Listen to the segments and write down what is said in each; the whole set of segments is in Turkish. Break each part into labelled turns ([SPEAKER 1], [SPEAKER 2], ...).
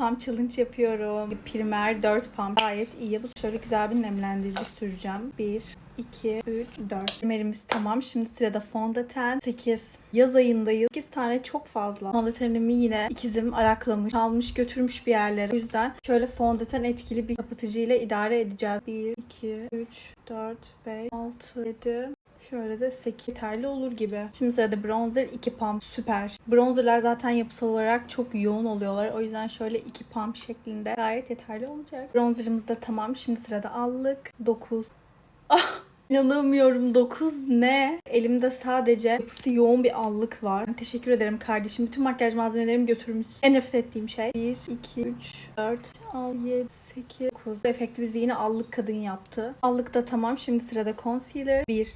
[SPEAKER 1] pump challenge yapıyorum. Primer 4 pump gayet iyi. Bu şöyle güzel bir nemlendirici süreceğim. 1, 2, 3, 4. Primerimiz tamam. Şimdi sırada fondöten 8. Yaz ayındayız. 8 tane çok fazla. Fondötenimi yine ikizim araklamış, almış götürmüş bir yerlere. O yüzden şöyle fondöten etkili bir kapatıcı idare edeceğiz. 1, 2, 3, 4, 5, 6, 7, Şöyle de 8 yeterli olur gibi. Şimdi sırada bronzer 2 pump. Süper. Bronzerlar zaten yapısal olarak çok yoğun oluyorlar. O yüzden şöyle 2 pump şeklinde gayet yeterli olacak. Bronzerımız da tamam. Şimdi sırada allık 9. Ah İnanamıyorum 9 ne? Elimde sadece yapısı yoğun bir allık var. Teşekkür ederim kardeşim. Bütün makyaj malzemelerimi götürmüş. En nefret ettiğim şey. 1, 2, 3, 4, 6, 7, 8, 9. Efekti bizi yine allık kadın yaptı. Allık da tamam. Şimdi sırada concealer. 1,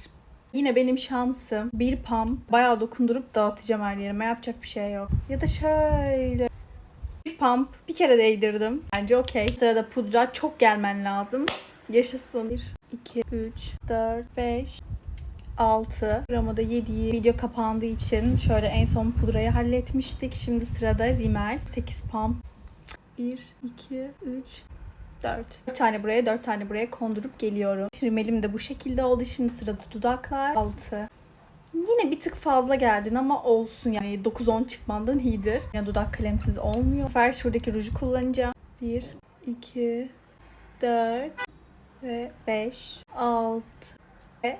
[SPEAKER 1] Yine benim şansım bir pump bayağı dokundurup dağıtacağım her yerime. Yapacak bir şey yok. Ya da şöyle. Bir pump bir kere değdirdim. Bence okey. Sırada pudra çok gelmen lazım. Yaşasın. 1, 2, 3, 4, 5, 6. Ramada 7'yi video kapandığı için şöyle en son pudrayı halletmiştik. Şimdi sırada rimel. 8 pump. 1, 2, 3, 4. 4 tane buraya 4 tane buraya kondurup geliyorum. Rimelim de bu şekilde oldu. Şimdi sırada dudaklar. 6. Yine bir tık fazla geldin ama olsun yani 9-10 çıkmandan iyidir. Yani dudak kalemsiz olmuyor. Sefer şuradaki ruju kullanacağım. 1, 2, 4 ve 5, 6 ve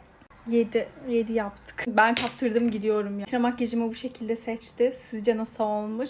[SPEAKER 1] 7. 7 yaptık. Ben kaptırdım gidiyorum ya. Sıra makyajımı bu şekilde seçti. Sizce nasıl olmuş?